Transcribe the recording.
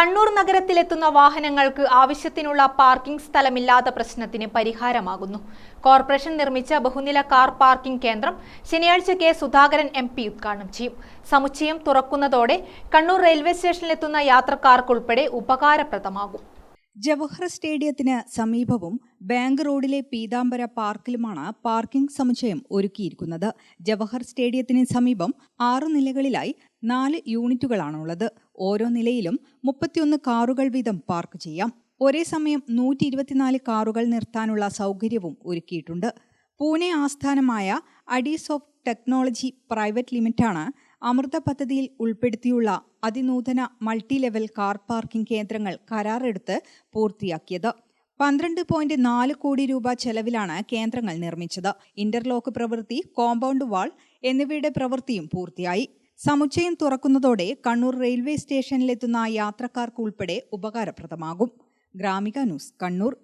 കണ്ണൂർ നഗരത്തിലെത്തുന്ന വാഹനങ്ങൾക്ക് ആവശ്യത്തിനുള്ള പാർക്കിംഗ് സ്ഥലമില്ലാത്ത പ്രശ്നത്തിന് പരിഹാരമാകുന്നു. കോർപ്പറേഷൻ നിർമ്മിച്ച ബഹുനില കാർ പാർക്കിംഗ് കേന്ദ്രം ശനിയാഴ്ച കെ സുധാകരൻ എം പി ഉദ്ഘാടനം ചെയ്യും. സമുച്ചയം തുറക്കുന്നതോടെ കണ്ണൂർ റെയിൽവേ സ്റ്റേഷനിലെത്തുന്ന യാത്രക്കാർക്കുൾപ്പെടെ ഉപകാരപ്രദമാകും. ജവഹർ സ്റ്റേഡിയത്തിന് സമീപവും ബാങ്ക് റോഡിലെ പീതാംബര പാർക്കിലുമാണ് പാർക്കിംഗ് സമുച്ചയം ഒരുക്കിയിരിക്കുന്നത്. ജവഹർ സ്റ്റേഡിയത്തിന് സമീപം ആറു നിലകളിലായി നാല് യൂണിറ്റുകളാണുള്ളത്. ഓരോ നിലയിലും മുപ്പത്തിയൊന്ന് കാറുകൾ വീതം പാർക്ക് ചെയ്യാം. ഒരേ സമയം നൂറ്റി ഇരുപത്തിനാല് കാറുകൾ നിർത്താനുള്ള സൗകര്യവും ഒരുക്കിയിട്ടുണ്ട്. പൂനെ ആസ്ഥാനമായ അഡീസ് ഓഫ് ടെക്നോളജി പ്രൈവറ്റ് ലിമിറ്റാണ് അമൃത പദ്ധതിയിൽ ഉൾപ്പെടുത്തിയുള്ള അതിനൂതന മൾട്ടി ലെവൽ കാർ പാർക്കിംഗ് കേന്ദ്രങ്ങൾ കരാറെടുത്ത് പൂർത്തിയാക്കിയത്. പന്ത്രണ്ട് പോയിന്റ് നാല് കോടി രൂപ ചെലവിലാണ് കേന്ദ്രങ്ങൾ നിർമ്മിച്ചത്. ഇന്റർലോക്ക് പ്രവൃത്തി കോമ്പൗണ്ട് വാൾ എന്നിവയുടെ പ്രവൃത്തിയും പൂർത്തിയായി. സമുച്ചയം തുറക്കുന്നതോടെ കണ്ണൂർ റെയിൽവേ സ്റ്റേഷനിലെത്തുന്ന യാത്രക്കാർക്ക് ഉൾപ്പെടെ ഉപകാരപ്രദമാകും. ഗ്രാമിക ന്യൂസ് കണ്ണൂർ.